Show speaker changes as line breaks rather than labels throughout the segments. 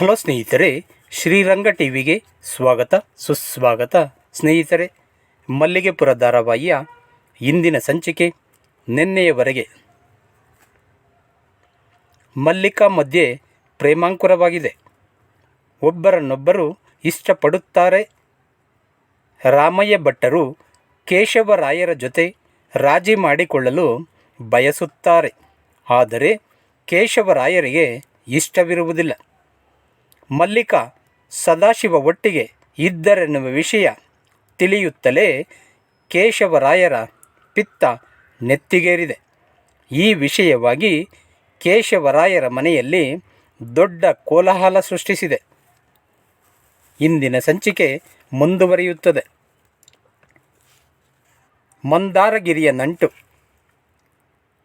Hello ಸ್ನೇಹಿತರೆ, ಶ್ರೀರಂಗ ಟಿವಿಗೆ ಸ್ವಾಗತ, ಸುಸ್ವಾಗತ. ಸ್ನೇಹಿತರೆ, ಮಲ್ಲಿಗೆಪುರ ಧಾರಾವಾಹಿಯ ಇಂದಿನ ಸಂಚಿಕೆ ನಿನ್ನೆಯವರೆಗೆ. ಮಲ್ಲಿಕಾ ಮಧ್ಯೆ ಪ್ರೇಮಾಂಕುರವಾಗಿದೆ. ಒಬ್ಬರನ್ನೊಬ್ಬರು ಇಷ್ಟಪಡುತ್ತಾರೆ. ರಾಮಯ್ಯ ಭಟ್ಟರು ಕೇಶವರಾಯರ ಜೊತೆ ರಾಜಿ ಮಾಡಿಕೊಳ್ಳಲು ಬಯಸುತ್ತಾರೆ. ಆದರೆ ಕೇಶವರಾಯರಿಗೆ ಇಷ್ಟವಿರುವುದಿಲ್ಲ. ಮಲ್ಲಿಕಾ ಸದಾಶಿವ ಒಟ್ಟಿಗೆ ಇದ್ದರೆನ್ನುವ ವಿಷಯ ತಿಳಿಯುತ್ತಲೇ ಕೇಶವರಾಯರ ಪಿತ್ತ ನೆತ್ತಿಗೇರಿದೆ. ಈ ವಿಷಯವಾಗಿ ಕೇಶವರಾಯರ ಮನೆಯಲ್ಲಿ ದೊಡ್ಡ ಕೋಲಾಹಲ ಸೃಷ್ಟಿಸಿದೆ. ಇಂದಿನ ಸಂಚಿಕೆ ಮುಂದುವರಿಯುತ್ತದೆ. ಮಂದಾರಗಿರಿಯ ನಂಟು,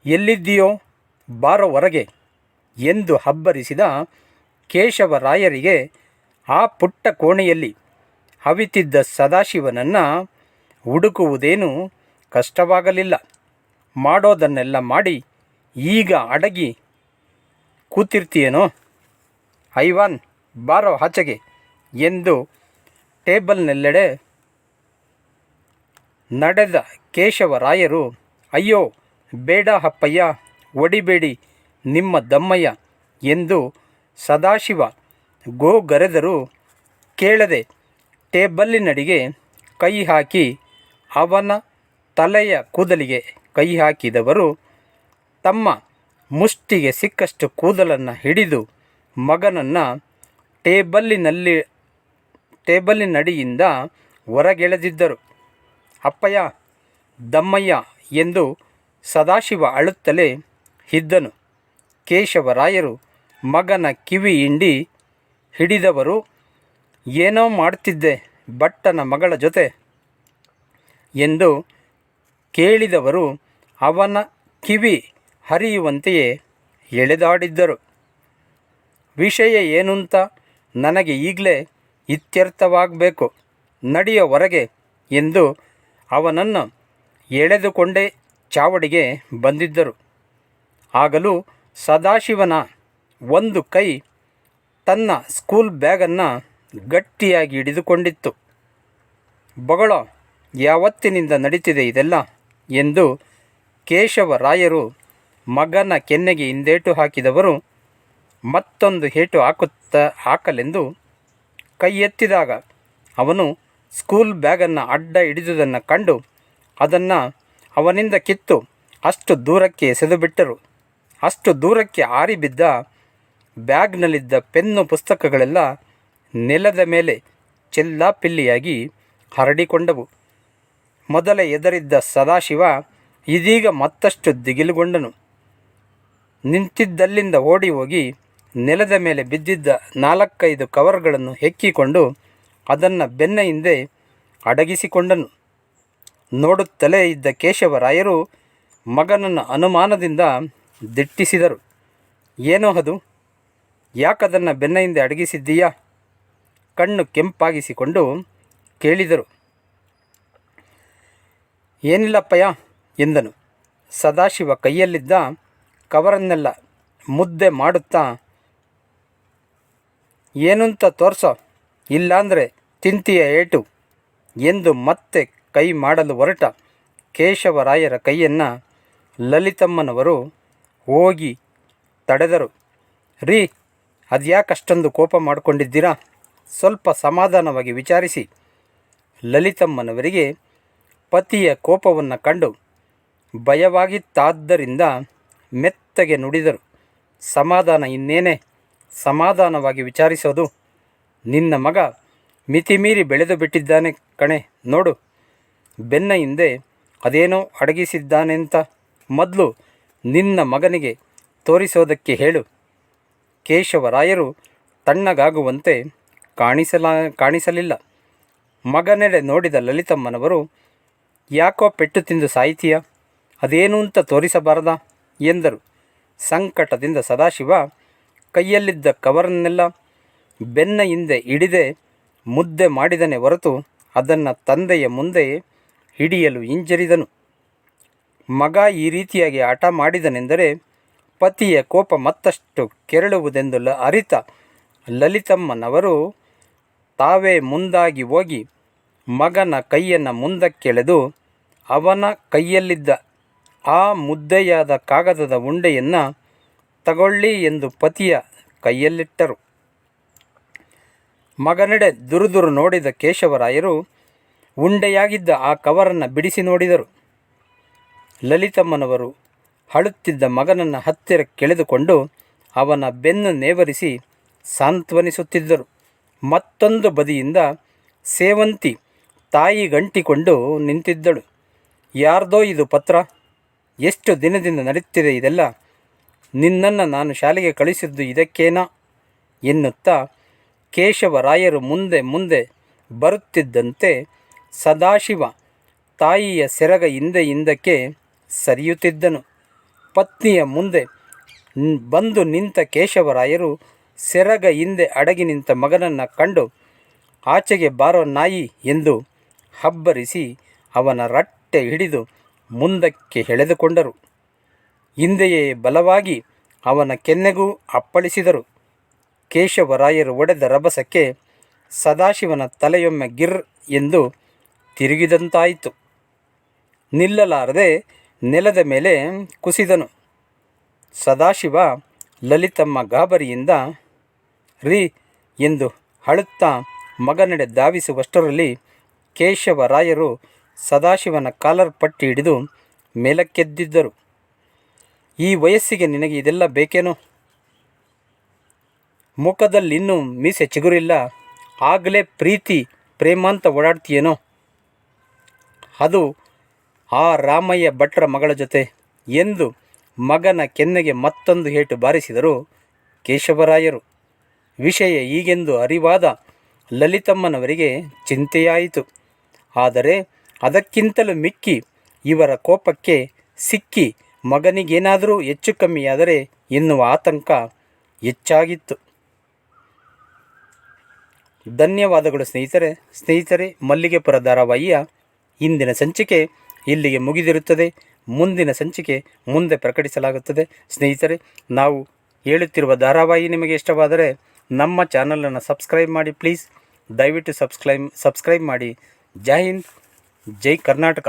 ಎಲ್ಲಿದ್ದೀಯೋ ಬಾರೋ ಹೊರಗೆ ಎಂದು ಹಬ್ಬರಿಸಿದ ಕೇಶವರಾಯರಿಗೆ ಆ ಪುಟ್ಟ ಕೋಣೆಯಲ್ಲಿ ಅವಿತಿದ್ದ ಸದಾಶಿವನನ್ನು ಹುಡುಕುವುದೇನು ಕಷ್ಟವಾಗಲಿಲ್ಲ. ಮಾಡೋದನ್ನೆಲ್ಲ ಮಾಡಿ ಈಗ ಅಡಗಿ ಕೂತಿರ್ತೀಯೇನೋ? ಐವಾನ್, ಬಾರೋ ಆಚೆಗೆ ಎಂದು ಟೇಬಲ್ನೆಲ್ಲೆಡೆ ನಡೆದ ಕೇಶವರಾಯರು, ಅಯ್ಯೋ, ಬೇಡ ಅಪ್ಪಯ್ಯ, ಒಡಿಬೇಡಿ ನಿಮ್ಮ ದಮ್ಮಯ್ಯ ಎಂದು ಸದಾಶಿವ ಗೋಗರೆದರೂ ಕೇಳದೆ ಟೇಬಲ್ಲಿನಡಿಗೆ ಕೈ ಹಾಕಿ ಅವನ ತಲೆಯ ಕೂದಲಿಗೆ ಕೈ ಹಾಕಿದವರು ತಮ್ಮ ಮುಷ್ಟಿಗೆ ಸಿಕ್ಕಷ್ಟು ಕೂದಲನ್ನು ಹಿಡಿದು ಮಗನನ್ನು ಟೇಬಲ್ಲಿನಲ್ಲಿ, ಟೇಬಲ್ಲಿನಡಿಯಿಂದ ಹೊರಗೆಳೆದಿದ್ದರು. ಅಪ್ಪಯ್ಯ, ದಮ್ಮಯ್ಯ ಎಂದು ಸದಾಶಿವ ಅಳುತ್ತಲೇ ಇದ್ದನು. ಕೇಶವರಾಯರು ಮಗನ ಕಿವಿ ಹಿಂಡಿ ಹಿಡಿದವರು, ಏನೋ ಮಾಡ್ತಿದ್ದೆ ಭಟ್ಟನ ಮಗಳ ಜೊತೆ ಎಂದು ಕೇಳಿದವರು, ಅವನ ಕಿವಿ ಹರಿಯುವಂತೆಯೇ ಎಳೆದಾಡಿದ್ದರು. ವಿಷಯ ಏನಂತ ನನಗೆ ಈಗಲೇ ಇತ್ಯರ್ಥವಾಗಬೇಕು. ಹೊರಗೆ ಎಂದು ಅವನನ್ನು ಎಳೆದುಕೊಂಡೇ ಚಾವಡಿಗೆ ಬಂದಿದ್ದರು. ಆಗಲೂ ಸದಾಶಿವನ ಒಂದು ಕೈ ತನ್ನ ಸ್ಕೂಲ್ ಬ್ಯಾಗನ್ನು ಗಟ್ಟಿಯಾಗಿ ಹಿಡಿದುಕೊಂಡಿತ್ತು. ಬಗಳ, ಯಾವತ್ತಿನಿಂದ ನಡೀತಿದೆ ಇದೆಲ್ಲ? ಎಂದು ಕೇಶವರಾಯರು ಮಗನ ಕೆನ್ನೆಗೆ ಹಿಂದೇಟು ಹಾಕಿದವರು ಮತ್ತೊಂದು ಹೇಟು ಹಾಕುತ್ತ ಹಾಕಲೆಂದು ಕೈ ಎತ್ತಿದಾಗ ಅವನು ಸ್ಕೂಲ್ ಬ್ಯಾಗನ್ನು ಅಡ್ಡ ಹಿಡಿದುದನ್ನು ಕಂಡು ಅದನ್ನು ಅವನಿಂದ ಕಿತ್ತು ಅಷ್ಟು ದೂರಕ್ಕೆ ಎಸೆದು ಬಿಟ್ಟರು ಅಷ್ಟು ದೂರಕ್ಕೆ ಆರಿಬಿದ್ದ ಬ್ಯಾಗ್ನಲ್ಲಿದ್ದ ಪೆನ್ನು ಪುಸ್ತಕಗಳೆಲ್ಲ ನೆಲದ ಮೇಲೆ ಚೆಲ್ಲಾಪಿಲ್ಲಿಯಾಗಿ ಹರಡಿಕೊಂಡವು. ಮೊದಲ ಎದರಿದ್ದ ಸದಾಶಿವ ಇದೀಗ ಮತ್ತಷ್ಟು ದಿಗಿಲುಗೊಂಡನು. ನಿಂತಿದ್ದಲ್ಲಿಂದ ಓಡಿ ಹೋಗಿ ನೆಲದ ಮೇಲೆ ಬಿದ್ದಿದ್ದ ನಾಲ್ಕೈದು ಕವರ್ಗಳನ್ನು ಹೆಕ್ಕಿಕೊಂಡು ಅದನ್ನು ಬೆನ್ನ ಹಿಂದೆ ಅಡಗಿಸಿಕೊಂಡನು. ನೋಡುತ್ತಲೇ ಇದ್ದ ಕೇಶವರಾಯರು ಮಗನನ್ನು ಅನುಮಾನದಿಂದ ದಿಟ್ಟಿಸಿದರು. ಏನೋ ಅದು? ಯಾಕದನ್ನು ಬೆನ್ನ ಹಿಂದೆ ಅಡಗಿಸಿದ್ದೀಯಾ? ಕಣ್ಣು ಕೆಂಪಾಗಿಸಿಕೊಂಡು ಕೇಳಿದರು. ಏನಿಲ್ಲಪ್ಪಯ್ಯ ಎಂದನು. ಸದಾಶಿವ ಕೈಯಲ್ಲಿದ್ದ ಕವರನ್ನೆಲ್ಲ ಮುದ್ದೆ ಮಾಡುತ್ತಾ, ಏನಂತ ತೋರ್ಸೋ? ಇಲ್ಲಾಂದರೆ ತಿಂತೀಯ ಏಟು? ಎಂದು ಮತ್ತೆ ಕೈ ಮಾಡಲು ಹೊರಟ ಕೇಶವರಾಯರ ಕೈಯನ್ನು ಲಲಿತಮ್ಮನವರು ಹೋಗಿ ತಡೆದರು. ರೀ ಅದ್ಯಾಕಷ್ಟೊಂದು ಕೋಪ ಮಾಡಿಕೊಂಡಿದ್ದೀರಾ? ಸ್ವಲ್ಪ ಸಮಾಧಾನವಾಗಿ ವಿಚಾರಿಸಿ. ಲಲಿತಮ್ಮನವರಿಗೆ ಪತಿಯ ಕೋಪವನ್ನು ಕಂಡು ಭಯವಾಗಿತ್ತಾದ್ದರಿಂದ ಮೆತ್ತಗೆ ನುಡಿದರು. ಸಮಾಧಾನ ಇನ್ನೇನೆ? ಸಮಾಧಾನವಾಗಿ ವಿಚಾರಿಸೋದು. ನಿನ್ನ ಮಗ ಮಿತಿಮೀರಿ ಬೆಳೆದು ಬಿಟ್ಟಿದ್ದಾನೆ ಕಣೆ, ನೋಡು. ಬೆನ್ನ ಹಿಂದೆ ಅದೇನೋ ಅಡಗಿಸಿದ್ದಾನೆಂತ ಮೊದಲು ನಿನ್ನ ಮಗನಿಗೆ ತೋರಿಸೋದಕ್ಕೆ ಹೇಳು. ಕೇಶವರಾಯರು ತಣ್ಣಗಾಗುವಂತೆ ಕಾಣಿಸಲ, ಕಾಣಿಸಲಿಲ್ಲ. ಮಗನೆಡೆ ನೋಡಿದ ಲಲಿತಮ್ಮನವರು, ಯಾಕೋ ಪೆಟ್ಟು ತಿಂದು ಸಾಯ್ತೀಯ? ಅದೇನು ಅಂತ ತೋರಿಸಬಾರದಾ? ಎಂದರು. ಸಂಕಟದಿಂದ ಸದಾಶಿವ ಕೈಯಲ್ಲಿದ್ದ ಕವರನ್ನೆಲ್ಲ ಬೆನ್ನ ಹಿಂದೆ ಹಿಡಿದೆ ಮುದ್ದೆ ಮಾಡಿದನೆ ಹೊರತು ಅದನ್ನು ತಂದೆಯ ಮುಂದೆ ಹಿಡಿಯಲು ಹಿಂಜರಿದನು. ಮಗ ಈ ರೀತಿಯಾಗಿ ಹಠ ಮಾಡಿದನೆಂದರೆ ಪತಿಯ ಕೋಪ ಮತ್ತಷ್ಟು ಕೆರಳುವುದೆಂದು ಲ ಅರಿತ ಲಲಿತಮ್ಮನವರು ತಾವೇ ಮುಂದಾಗಿ ಹೋಗಿ ಮಗನ ಕೈಯನ್ನು ಮುಂದಕ್ಕೆಳೆದು ಅವನ ಕೈಯಲ್ಲಿದ್ದ ಆ ಮುದ್ದೆಯಾದ ಕಾಗದದ ಉಂಡೆಯನ್ನು ತಗೊಳ್ಳಿ ಎಂದು ಪತಿಯ ಕೈಯಲ್ಲಿಟ್ಟರು. ಮಗನೆಡೆ ದುರುದುರು ನೋಡಿದ ಕೇಶವರಾಯರು ಉಂಡೆಯಾಗಿದ್ದ ಆ ಕವರನ್ನು ಬಿಡಿಸಿ ನೋಡಿದರು. ಲಲಿತಮ್ಮನವರು ಅಳುತ್ತಿದ್ದ ಮಗನನ್ನು ಹತ್ತಿರ ಕೆಳೆದುಕೊಂಡು ಅವನ ಬೆನ್ನು ನೇವರಿಸಿ ಸಾಂತ್ವನಿಸುತ್ತಿದ್ದರು. ಮತ್ತೊಂದು ಬದಿಯಿಂದ ಸೇವಂತಿ ತಾಯಿ ಗಂಟಿಕೊಂಡು ನಿಂತಿದ್ದಳು. ಯಾರ್ದೋ ಇದು ಪತ್ರ? ಎಷ್ಟು ದಿನದಿಂದ ನಡೆಯುತ್ತಿದೆ ಇದೆಲ್ಲ? ನಿನ್ನನ್ನು ನಾನು ಶಾಲೆಗೆ ಕಳಿಸಿದ್ದು ಇದಕ್ಕೇನಾ? ಎನ್ನುತ್ತಾ ಕೇಶವರಾಯರು ಮುಂದೆ ಮುಂದೆ ಬರುತ್ತಿದ್ದಂತೆ ಸದಾಶಿವ ತಾಯಿಯ ಸೆರಗ ಹಿಂದೆ ಹಿಂದಕ್ಕೆ ಸರಿಯುತ್ತಿದ್ದನು. ಪತ್ನಿಯ ಮುಂದೆ ಬಂದು ನಿಂತ ಕೇಶವರಾಯರು ಸೆರಗ ಹಿಂದೆ ಅಡಗಿ ನಿಂತ ಮಗನನ್ನು ಕಂಡು, ಆಚೆಗೆ ಬಾರೋ ನಾಯಿ ಎಂದು ಹಬ್ಬರಿಸಿ ಅವನ ರಟ್ಟೆ ಹಿಡಿದು ಮುಂದಕ್ಕೆ ಎಳೆದುಕೊಂಡರು. ಹಿಂದೆಯೇ ಬಲವಾಗಿ ಅವನ ಕೆನ್ನೆಗೂ ಅಪ್ಪಳಿಸಿದರು. ಕೇಶವರಾಯರು ಒಡೆದ ರಭಸಕ್ಕೆ ಸದಾಶಿವನ ತಲೆಯೊಮ್ಮೆ ಗಿರ್ ಎಂದು ತಿರುಗಿದಂತಾಯಿತು. ನಿಲ್ಲಲಾರದೆ ನೆಲದ ಮೇಲೆ ಕುಸಿದನು. ಸದಾಶಿವ ಲಲಿತಮ್ಮ ಗಾಬರಿಯಿಂದ, ರೀ ಎಂದು ಅಳುತ್ತಾ ಮಗನಡೆ ಧಾವಿಸುವಷ್ಟರಲ್ಲಿ ಕೇಶವರಾಯರು ಸದಾಶಿವನ ಕಾಲರ್ ಪಟ್ಟಿ ಹಿಡಿದು ಮೇಲಕ್ಕೆದ್ದಿದ್ದರು. ಈ ವಯಸ್ಸಿಗೆ ನಿನಗೆ ಇದೆಲ್ಲ ಬೇಕೇನೋ? ಮುಖದಲ್ಲಿನ್ನೂ ಮೀಸೆ ಚಿಗುರಿಲ್ಲ. ಆಗಲೇ ಪ್ರೀತಿ, ಪ್ರೇಮಾಂತ ಓಡಾಡ್ತೀಯೇನೋ? ಅದು ಆ ರಾಮಯ್ಯ ಭಟ್ರ ಮಗಳ ಜೊತೆ ಎಂದು ಮಗನ ಕೆನ್ನೆಗೆ ಮತ್ತೊಂದು ಹೇಟು ಬಾರಿಸಿದರು ಕೇಶವರಾಯರು. ವಿಷಯ ಈಗೆಂದು ಅರಿವಾದ ಲಲಿತಮ್ಮನವರಿಗೆ ಚಿಂತೆಯಾಯಿತು. ಆದರೆ ಅದಕ್ಕಿಂತಲೂ ಮಿಕ್ಕಿ ಇವರ ಕೋಪಕ್ಕೆ ಸಿಕ್ಕಿ ಮಗನಿಗೇನಾದರೂ ಹೆಚ್ಚು ಕಮ್ಮಿಯಾದರೆ ಎನ್ನುವ ಆತಂಕ ಹೆಚ್ಚಾಗಿತ್ತು. ಧನ್ಯವಾದಗಳು ಸ್ನೇಹಿತರೆ. ಸ್ನೇಹಿತರೆ, ಮಲ್ಲಿಗೆಪುರ ಧಾರಾವಾಹಿಯ ಇಂದಿನ ಸಂಚಿಕೆ ಇಲ್ಲಿಗೆ ಮುಗಿದಿರುತ್ತದೆ. ಮುಂದಿನ ಸಂಚಿಕೆ ಮುಂದೆ ಪ್ರಕಟಿಸಲಾಗುತ್ತದೆ. ಸ್ನೇಹಿತರೆ, ನಾವು ಹೇಳುತ್ತಿರುವ ಧಾರಾವಾಹಿ ನಿಮಗೆ ಇಷ್ಟವಾದರೆ ನಮ್ಮ ಚಾನಲನ್ನು ಸಬ್ಸ್ಕ್ರೈಬ್ ಮಾಡಿ ಪ್ಲೀಸ್. ದಯವಿಟ್ಟು ಸಬ್ಸ್ಕ್ರೈಬ್ ಸಬ್ಸ್ಕ್ರೈಬ್ ಮಾಡಿ. ಜೈ ಹಿಂದ್, ಜೈ ಕರ್ನಾಟಕ.